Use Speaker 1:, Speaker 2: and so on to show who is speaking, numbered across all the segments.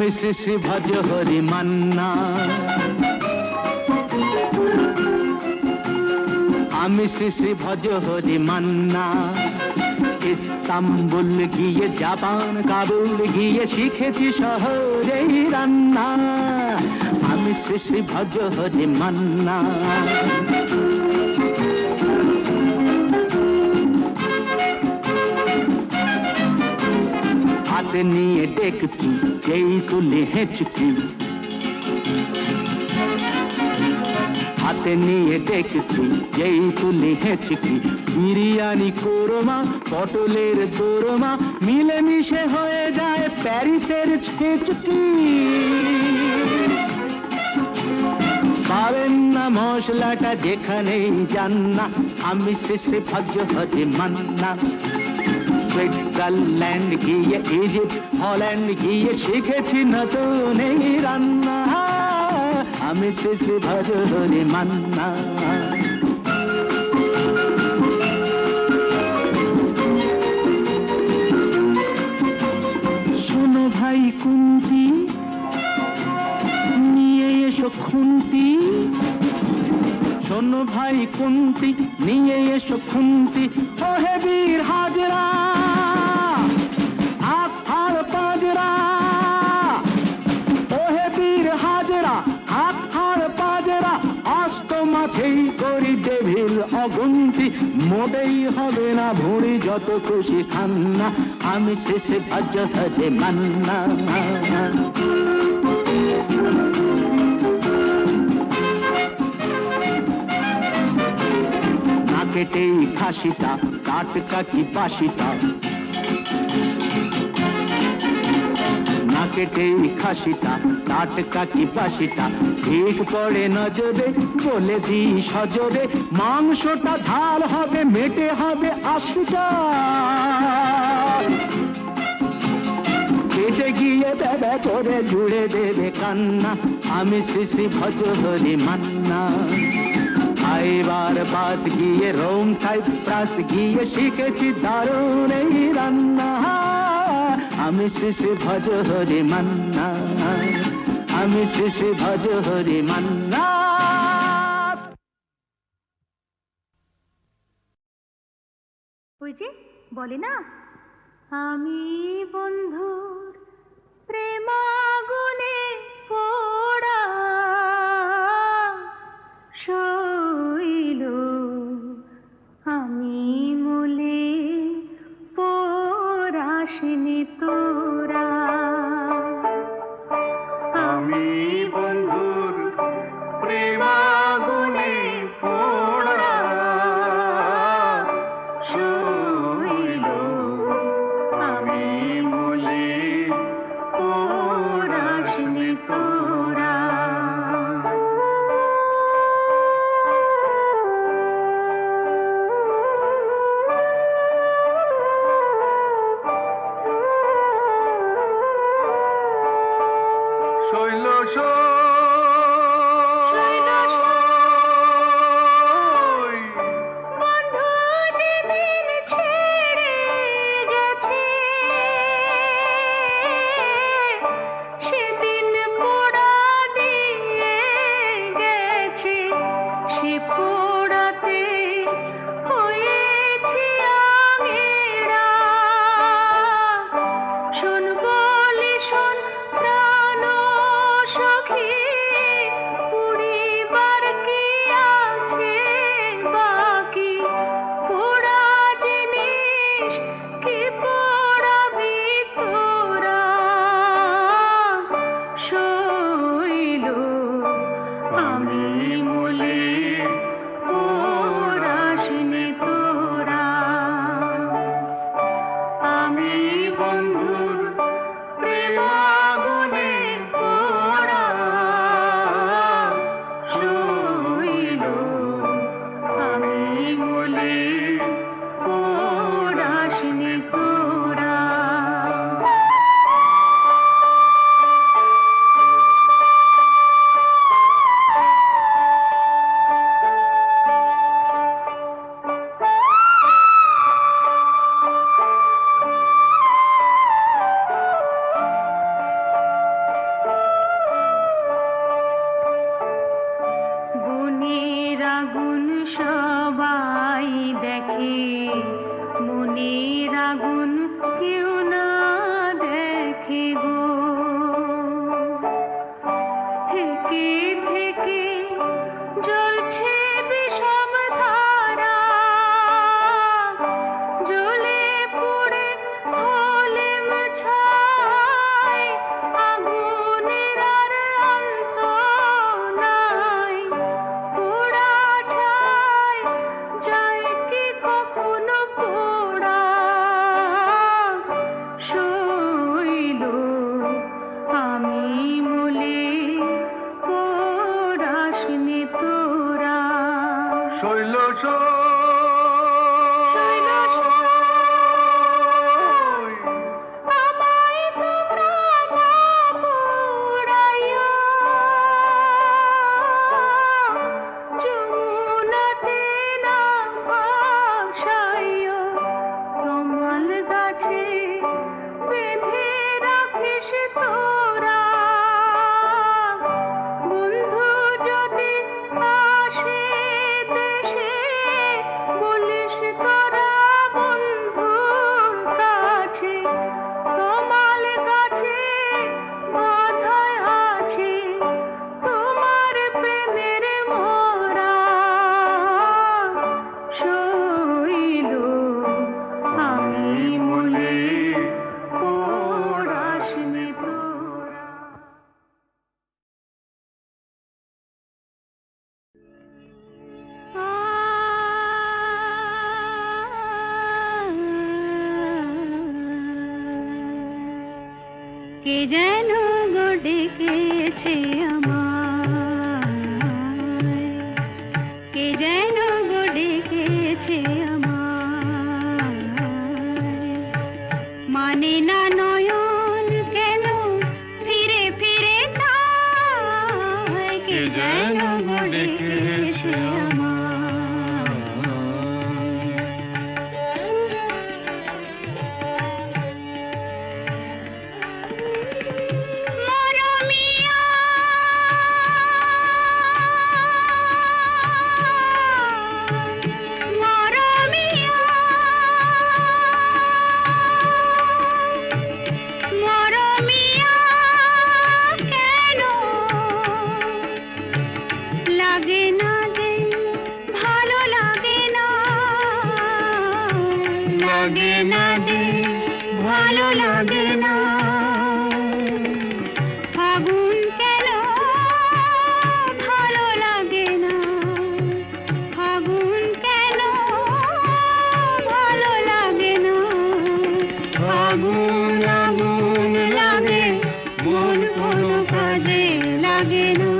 Speaker 1: Shri Bhaja Hari Manna আমি শ্রী ভজ Hari Manna Istanbul গিয়ে জাপান কাবুল গিয়ে শিখেছি শহরেই রান্না আমি শ্রী ভজ হরি মান্না হাতে নিয়ে দেখছি, যেই তুলে হেঁচকি। হাতে নিয়ে দেখছি, যেই তুলি হেঁচকি। বিরিয়ানি কোরমা, পটলের দোরমা, মিলেমিশে হয়ে যায় প্যারিসের ছেচকি পাবেন না মশলাটা যেখানেই যান না, আমি শেষে ভাগ্য হতে মান্না। সুইজারল্যান্ড গিয়ে ইজিপ্ট হল্যান্ড গিয়ে শিখেছি নতুন এই রান্না। আমি শেষে ভজ হরে মান্না। শোনো ভাই কুন্তি, নিয়ে এসো খুন্তি। শোনো ভাই কুন্তি, নিয়ে এসো খুন্তি। ওহে বীর হাজরা হার পাজরা। ওহে বীর হাজরা হার পাজরা অষ্ট মাঝেই করি ডেভিল অগুন্তি। মোটেই হবে না ভুঁড়ি, যত খুশি খান না আমি শেষে ভাজ্য হতে মান্না। কেটেই খাসিটা টাটকা কি বাসিটা? না কেটেই খাসিটা টাটকা কি বাসিটা? ঠিক পড়ে নজরে, বলে দি সজরে, মাংসটা ঝাল হবে, মেটে হবে আশিটা। কেটে গিয়ে দেবে, করে জুড়ে দেবে কান্না, আমি শ্রী শ্রী ভজ হরি মান্না। খাইবার বাস গিয়ে রোম খাই, প্রাস গিয়ে শিখেছি দারুণ এই রান্না। আমি শ্রী ভজ হরি মান্না, আমি শ্রী ভজ হরি মান্না।
Speaker 2: ওই যে, বলে না? আমি বন্ধুর প্রেমাগুনে
Speaker 1: bandhu আগুন সবাই দেখে। মনের
Speaker 2: আগুন কেউ কে যেন গো ডেকেছে আমায় ফাগুন আগুন লাগে মন কোনো কাজে লাগে না।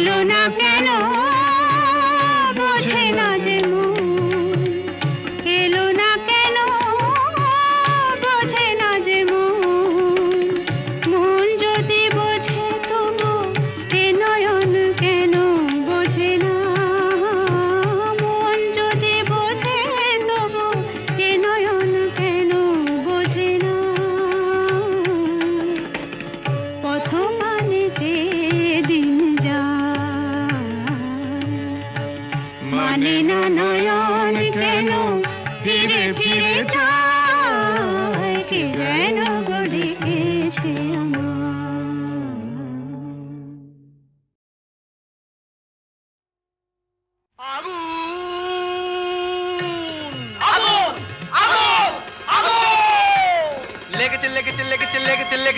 Speaker 2: এলো না কেন বোঝে না যে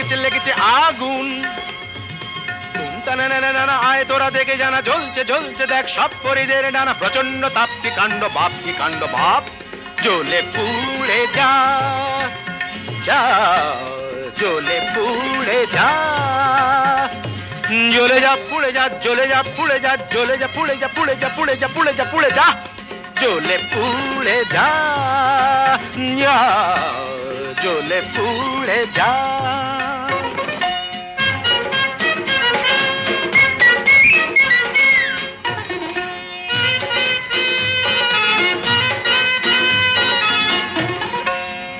Speaker 3: লেগেছে লেগেছে আগুন। আয় তোরা দেখে জানা জ্বলছে জ্বলছে দেখ সব পরিদের ডানা প্রচণ্ড তাপ কি কাণ্ড বাপ কি কাণ্ড বাপ। জ্বলে পুড়ে যা যা জ্বলে পুড়ে যা। জ্বলে যা পুড়ে যা জ্বলে যা পুড়ে যা জ্বলে যা পুড়ে যা পুড়ে যা পুড়ে যা পুড়ে যা পুড়ে যা। জ্বলে পুড়ে যা যা, জ্বলে পুড়ে যা।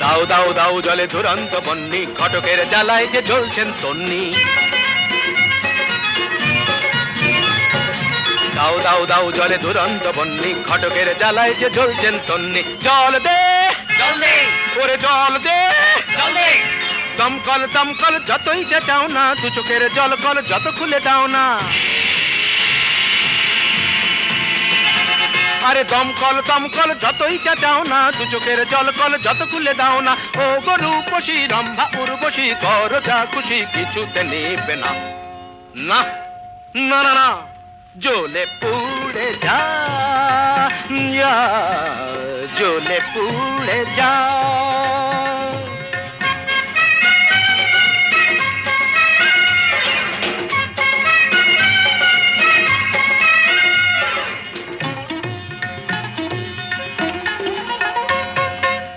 Speaker 3: দাও দাও দাও জলে দুরন্ত বন্নি ঘটকের জ্বালায় যে জ্বলছেন তন্নি। দাও দাও দাও জলে দুরন্ত বন্নি ঘটকের জ্বালায় যে জ্বলছেন তন্নি। জল দে! জল দে ওরে জল দে। জল দে দমকল দমকল যতই চেঁচাও না দু চোখের জল কল যত খুলে দাও না। আরে দমকল দমকল যতই চেঁচাও না দু চোখের জল কল যত খুলে দাও না। ও গরু পশি রম্ভা উর্বশী কর যা খুশি কিছুতে নেবে না। না না না না। জ্বলে পুড়ে যা জ্বলে পুড়ে যা।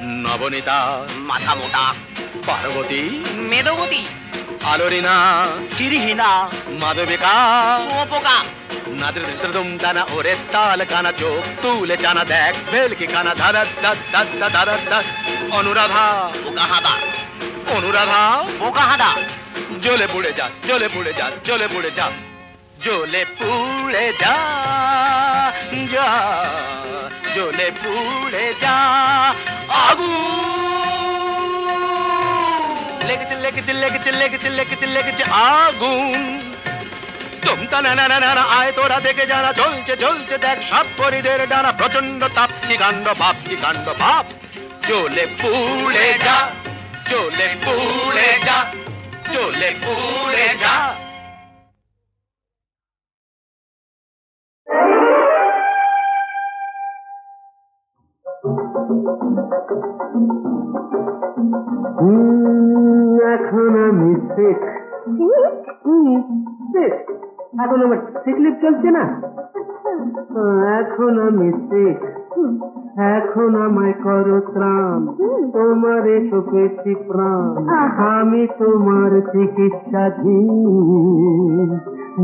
Speaker 3: নবনীতা
Speaker 4: মাথা মোটা।
Speaker 3: পার্বতী
Speaker 4: মেদবতী।
Speaker 3: আলোরিনা
Speaker 4: চিরহিনা।
Speaker 3: মাধবিকা।
Speaker 4: শুয়োপোকা।
Speaker 3: নাদ্রদম দানা ওরে তাল কানা চোখ তুলে জানা দেখ ভেলকি কানা ধারা দাদ দাদ দাদ ধারা দাদ অনুরাধা
Speaker 4: বোকা হাদা
Speaker 3: অনুরাধা
Speaker 4: বোকা হাদা
Speaker 3: জ্বলে পুড়ে যা জ্বলে পুড়ে যা জ্বলে পুড়ে যা জ্বলে পুড়ে যা যা জ্বলে পুড়ে যা আগুন লেগেছে লেগেছে লেগেছে লেগেছে লেগেছে লেগেছে আগুন তুমতা না না না আয় তোরা দেখে জানা চলছে চলছে দেখ সব পরিদের ডানা প্রচণ্ড তাপ। কি কাণ্ড বাপ কি কাণ্ড বাপ জ্বলে পুড়ে যা জ্বলে পুড়ে যা জ্বলে পুড়ে যা।
Speaker 5: এখন আমি শেখ শেখ এখন আমার সিকলিপ চলছে না? এখন আমি এখন আমায় করো ত্রাণ। তোমার এসো পেয়েছি প্রাণ। আমি তোমার চিকিৎসাধীন।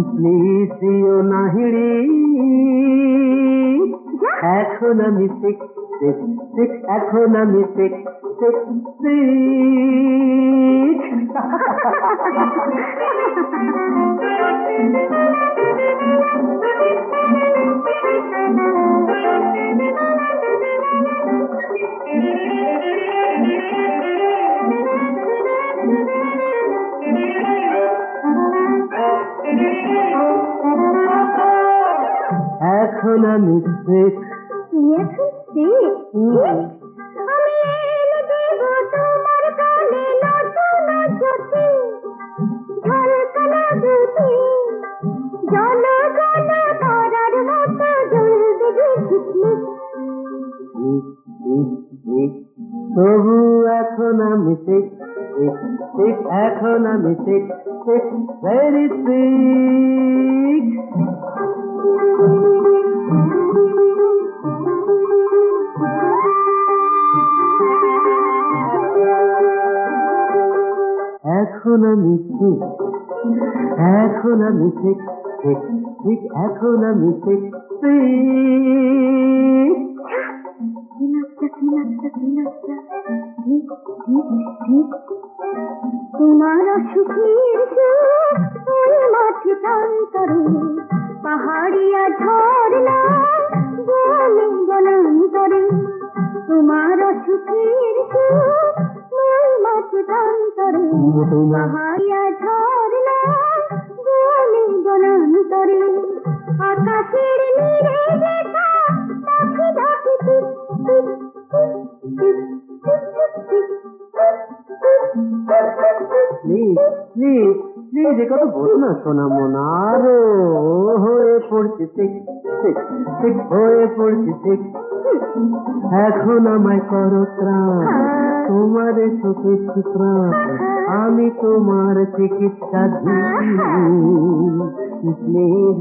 Speaker 5: প্লিজ দিও না হিড়ি। এখন আমি শেখ এখন আমি এখন আমি শেখ হুম।
Speaker 2: আমি
Speaker 5: এখন আমি ঠিক ঠিক ভেরি ঠিক এখন আমি ঠিক, এখন আমি ঠিক ঠিক ঠিক, এখন আমি ঠিক ঠিক
Speaker 2: প্রান্তরে পাহাড়িয়া ঝর্ণা বনে বনান্তরে আকাশের নীরে দেখা পাখি ডাকে
Speaker 5: প্লিজ প্লিজ প্লিজ এ কথা বলো না সোনা মনা আরও হয়ে পড়ছে ঠিক ঠিক ঠিক হয়ে পড়ছে ঠিক এখন আমায় করো ত্রাণ। তোমার প্রাণ আমি তোমার চিকিৎসা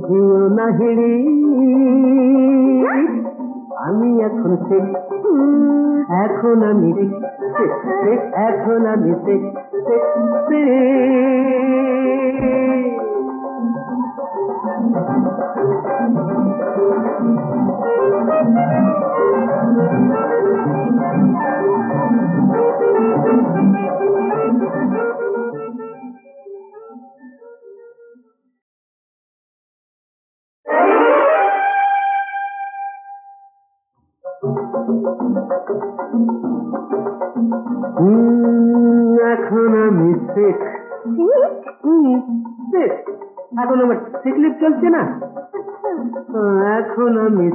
Speaker 5: দিও না হিড়ি আমি এখন ঠিক, এখন আমি এখন আমি ঠিক ঠিক। এখন আমি এখন আমার সিকলিপ চলছে না? এখন আমি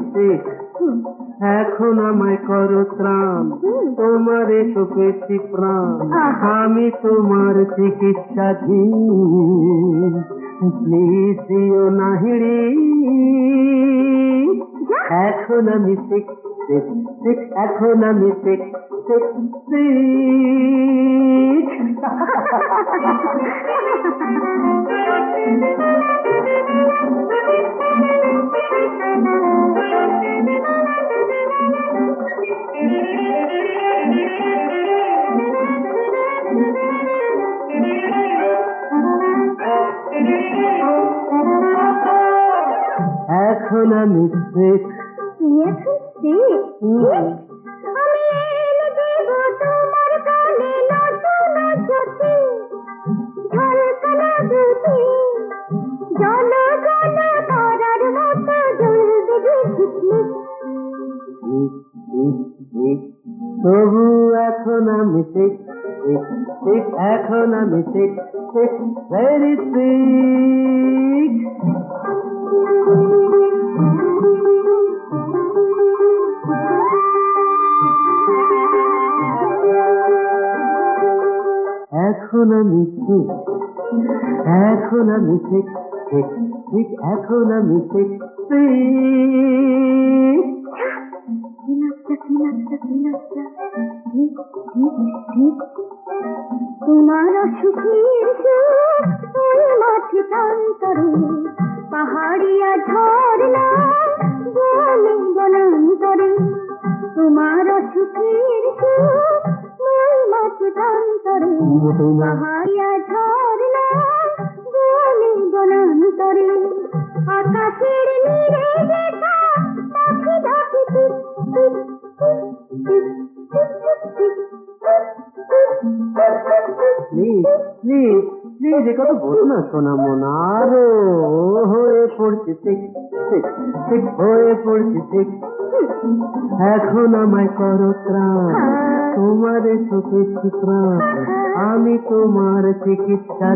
Speaker 5: এখন আমায় করো ত্রাণ। তোমার এসো পেয়েছি প্রাণ। আমি তোমার চিকিৎসাধীন। প্লিজ দিও না হিড়ি এখন আমি শিখ
Speaker 6: six, six economy, six, six, six.
Speaker 5: Economy six. Yes, তবু এখন আমি ঠিক ঠিক ঠিক এখন আমি ঠিক ঠিক ভেরি ঠিক। এখন আমি ঠিক এখন আমি ঠিক ঠিক ঠিক এখন আমি ঠিক
Speaker 6: তোমার সুখ মাঠে পাহাড়িয়া ঝর্ণা
Speaker 5: এখন আমায় করো ত্রাণ, তোমার সুখে প্রাণ আমি তোমার চিকিৎসা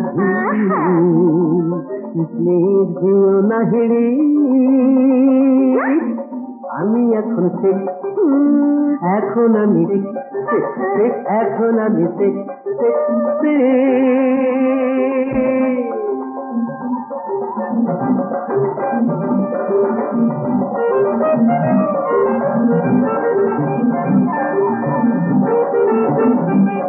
Speaker 5: দিও না হিড়ি আমি এখন ঠিক এখন আমি ঠিক ঠিক ঠিক এখন আমি ঠিক ঠিক ঠিক